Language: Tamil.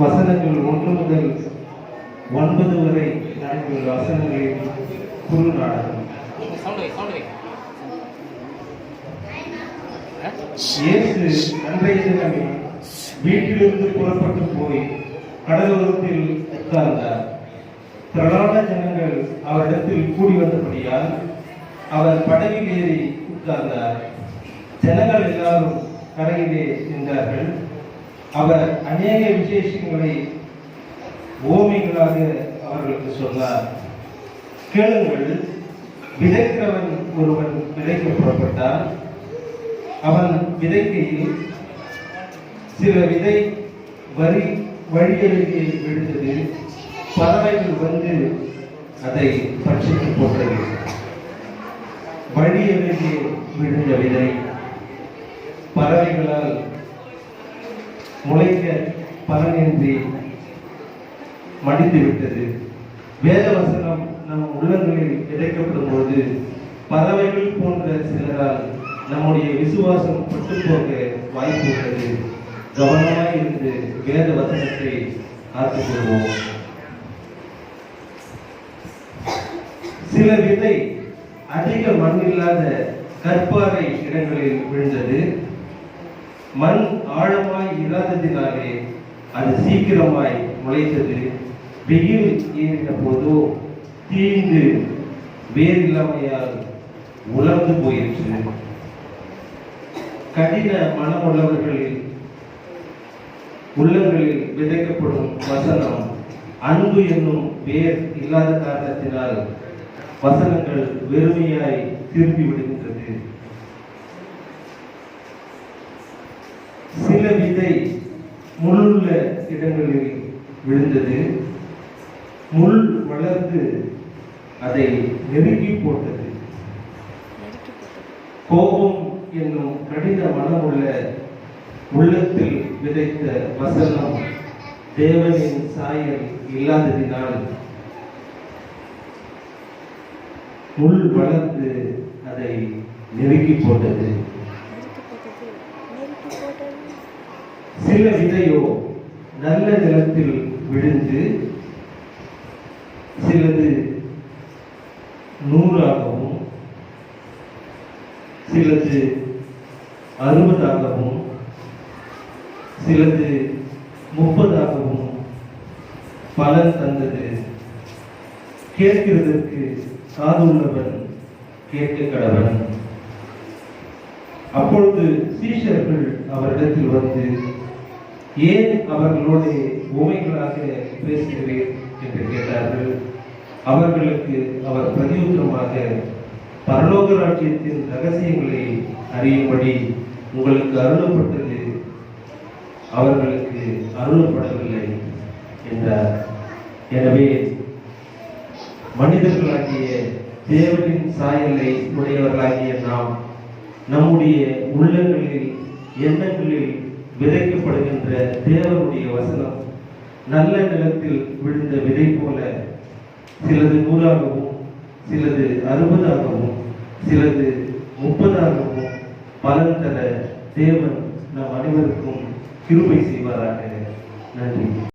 வசனங்கள் ஒன்று முதல் ஒன்பது வரை நடந்துள்ள வசனங்களின் குரு நாடகம் இயேசு அன்றைய தினமே வீட்டிலிருந்து புறப்பட்டு போய் கடலோரத்தில் உட்கார்ந்தார். திரளான ஜனங்கள் அவரிடத்தில் கூடி வந்தபடியால் அவர் படகில் ஏறி உட்கார்ந்தார். ஜனங்கள் எல்லாரும் கரையிலே நின்றார்கள். அவர் அநேக விசேஷங்களை ஓமைகளாக அவர்களுக்கு சொன்னார். கேளுங்கள் விதைக்கிறவன் ஒருவன் விதைக்க புறப்பட்டால் அவன் விதைக்கையில் சில விதை வரி வழியருகே விழுந்தது. பறவைகள் வந்து அதை பட்சித்து போட்டது. வழியருகே விழுந்த விதை. பறவைகளால் முளைக்க பலனின்றி மடிந்து விட்டது. வேத வசனம் நம் உள்ளங்களில் விதைக்கப்படும் போது பறவைகள் போன்ற சிலரால் நம்முடைய விசுவாசம் பட்டு போக வாய்ப்பு உள்ளது கவனமாய் இருந்து வேத வசனத்தை காத்துக் கொள்வோம். சில விதை அதிக மண் இல்லாத கற்பாறை இடங்களில் விழுந்தது. மண் ஆழமாய் இல்லாததினாலே அது சீக்கிரமாய் முளைத்தது. வெயில் ஏறின போதோ தீந்து வேர் இல்லாமையால் உலர்ந்து போயிற்று. கடின மனமுள்ளவர்களில் உள்ளங்களில் விதைக்கப்படும் வசனம் அன்பு என்னும் வேர் இல்லாத காரணத்தினால் வசனங்கள் வெறுமையாய் திரும்பி விடுகின்றது. சில விதை முள்ளுள்ள இடங்களில் விழுந்தது? முள் வளர்ந்து அதை நெருக்கி போட்டது. கோபம் என்னும் கடின மனமுள்ள உள்ளத்தில் விதைத்த வசனம் தேவனின் சாயல் இல்லாததினால் முள் வளர்ந்து அதை நெருக்கி போட்டது. சில விதையோ நல்ல நிலத்தில் விழுந்து சிலது நூறாகவும் சிலது அறுபதாகவும் சிலது முப்பதாகவும் பலன் தந்தது. கேட்கிறதற்கு காதுள்ளவன் கேட்க கடவன். அப்பொழுது சீஷர்கள் அவரிடத்தில் வந்து ஏன் அவர்களோடு உமைகளாக பேசுகிறேன் என்று கேட்டார்கள். அவர்களுக்கு அவர் பிரதியுத்தரமாக பரலோக ராஜ்யத்தின் ரகசியங்களை அறியும்படி உங்களுக்கு அருளப்பட்டது. அவர்களுக்கு அருளப்படவில்லை என்றார். எனவே மனிதர்களாகிய தேவனின் சாயலை உடையவர்களாகிய நாம் நம்முடைய உள்ளங்களில் எண்ணங்களில் விதைக்கப்படுகின்ற தேவனுடைய வசனம் நல்ல நிலத்தில் விழுந்த விதை போல சிலது நூறாகவும் சிலது அறுபதாகவும் சிலது முப்பதாகவும் பலன் தர தேவன் நம் அனைவருக்கும் கிருபை செய்வாராக. நன்றி.